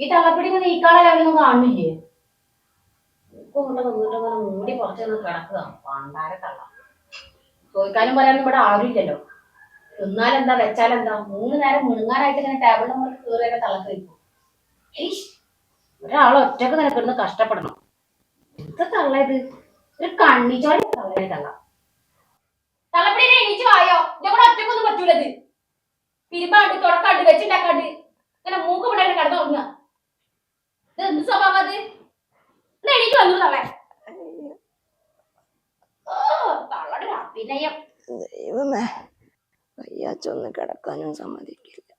ഈ തള്ളപ്പിടിക്ക് നീക്കാളെ അവരൊന്നും കാണുന്നില്ലേ? ഇപ്പൊ ഇങ്ങോട്ട് നിന്നിട്ട് ഇങ്ങനെ മൂടി കുറച്ച് കിടക്കുക പണ്ടാര കള്ള ചോദിക്കാനും പറയാനും ഇവിടെ ആരുമില്ലല്ലോ. തിന്നാലെന്താ വെച്ചാലെന്താ? മൂന്ന് നേരം മുഴുങ്ങാനായിട്ട് ഇങ്ങനെ ടേബിളിൽ നമ്മൾ കീറിയൊക്കെ തളക്ക് വെക്കും ഒരാൾ ഒറ്റയ്ക്ക് നിനക്കിടുന്ന് കഷ്ടപ്പെടണം. എന്ത് തള്ള ഇത്? ഒരു കണ്ണിച്ചോടി തള്ളേ തള്ള. തള്ളപ്പിടി എണീച്ച് വായോ? കൂടെ ഒറ്റക്കൊന്നും പറ്റൂലത്. തിരുമ്പാണ്ട് തുടക്കാണ്ട് വെച്ചുണ്ടാക്കാണ്ട് ഇങ്ങനെ മൂക്ക് പിള്ളേരെ കിടന്നു തുടങ്ങുക ഇത് എന്ത് സ്വഭാവം അത് ഇത് എണീറ്റ് വന്നു തള്ളേ ഓ തള്ളയുടെ ഒരു അഭിനയം ദൈവമേ വയ്യാച്ചൊന്ന് കിടക്കാനും സമ്മതിക്കില്ല.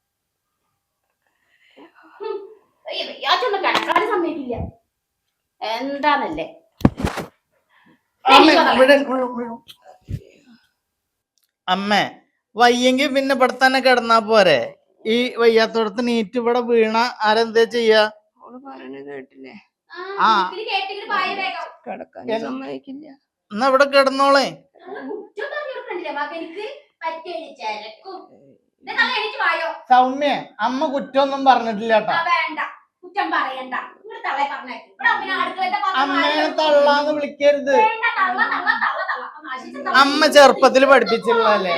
യാച്ചൊന്നും കിടക്കാനും സമ്മതിക്കില്ല. എന്താന്നല്ലേ? അമ്മ വയ്യെങ്കിൽ പിന്നെ ഇവിടെ തന്നെ കിടന്നാ പോരെ? ഈ വയ്യാത്തോടത്ത് നീറ്റ് ഇവിടെ വീണ ആരെന്താ ചെയ്യാ? കേട്ടില്ലേ? ആ. കിടക്കാൻ? സമ്മതിക്കില്ല. എന്നാ ഇവിടെ കിടന്നോളേ. കൊടുക്കണ്ടില്ലേ മകനിക്ക് പറ്റിയ ചരക്കും. എണീറ്റ് വായോ? സൗമ്യ അമ്മ കുറ്റമൊന്നും പറഞ്ഞിട്ടില്ല കേട്ടോ. ആ വേണ്ട. കുറ്റം പറയണ്ട. വെക്കും. തള്ളാന്ന് വിളിക്കരുത്. അമ്മ ചെറുപ്പത്തിൽ പഠിപ്പിച്ചിട്ടുള്ളതല്ലേ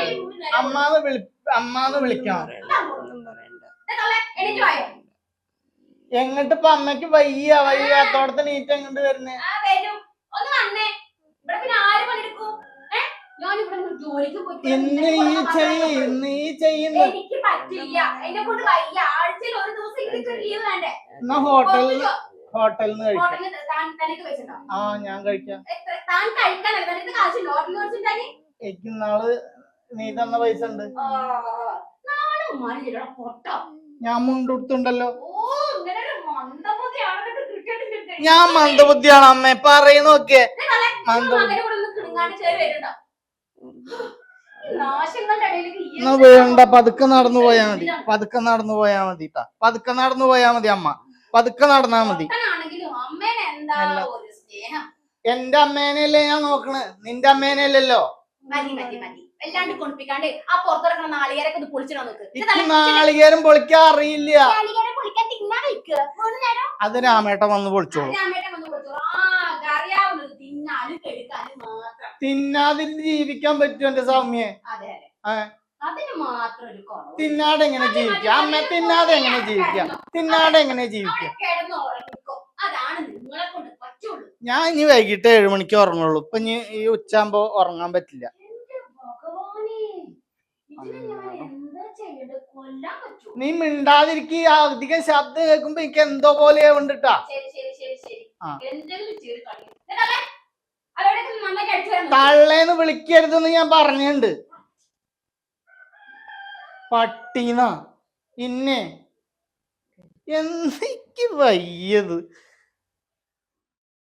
അമ്മാന്ന് വിളി അമ്മാന്ന് വിളിക്കണം. എങ്ങട്ട് ഒന്നും പറയണ്ട. ഇത് തള്ളെ എണീറ്റ് വായോ? എങ്ങോട്ട് ഇപ്പൊ അമ്മയ്ക്ക് വയ്യ വയ്യാത്തോടത്ത് നീറ്റ് എങ്ങോട്ട് വരുന്നേ? ആ വരും. ഒന്ന് വന്നേ. ഇവിടെ പിന്നെ ആര് പണിയെടുക്കും? ഇന്ന് ഈ ഇന്ന് ഈ ചെയ്യുന്നു. എനിക്ക് പറ്റില്ല. എന്നെ കൊണ്ട് വയ്യ. ആഴ്ചയിൽ ഒരു ദിവസം എനിക്ക് ലീവ് വേണ്ടേ? എന്നാ ഹോട്ടലിൽ ഹോട്ടലിൽ നിന്ന് കഴിക്കാം ആ ഞാൻ കഴിക്കാം. താൻ കഴിക്കാനല്ല ഹോട്ടലിൽ എനിക്ക് നാൾ നീ തന്ന പൈസ ഉണ്ട്. ഞാൻ മുണ്ടുടുത്തുണ്ടല്ലോ. ഞാൻ മന്ദബുദ്ധിയാണ് അമ്മ. പറയുന്നൊക്കെ ഇത് വേണ്ട പതുക്കെ നടന്നു പോയാ മതി. പതുക്കെ നടന്നു പോയാ മതി ട്ടാ പതുക്കെ നടന്നു പോയാ മതി അമ്മ. പതുക്കെ നടന്നാ മതി. എന്റെ അമ്മേനെയല്ലേ ഞാൻ നോക്കണേ? നിന്റെ അമ്മേനെയല്ലല്ലോ? നാളികേരം പൊളിക്കാൻ അറിയില്ല. അത് രാമേട്ട വന്ന് പൊളിച്ചോളൂ രാമേട്ടൻ വന്ന് കൊടുത്തു ആ അറിയാവുന്നത് തിന്നാനും കെടുക്കാനും മാത്രം തിന്നാതിന് ജീവിക്കാൻ പറ്റും എന്റെ സൗമ്യെ. തിന്നാടെ എങ്ങനെ ജീവിക്കാം? അമ്മ തിന്നാതെ എങ്ങനെ ജീവിക്കാം? തിന്നാടെ എങ്ങനെ ജീവിക്കാം? ഞാൻ ഇനി വൈകിട്ട് ഏഴു മണിക്ക് ഉറങ്ങുള്ളൂ. ഇപ്പൊ ഇനി ഈ ഉച്ചാകുമ്പോ ഉറങ്ങാൻ പറ്റില്ല. നീ മിണ്ടാതിരിക്ക. അധികം ശബ്ദം കേൾക്കുമ്പോ എനിക്ക് എന്തോ പോലെ ശരി ആ. തള്ളേന്ന് വിളിക്കരുതെന്ന് ഞാൻ പറഞ്ഞിട്ടുണ്ട്. പട്ടീന ഇന്നെ. എന്തൊക്കെ വയ്യത്?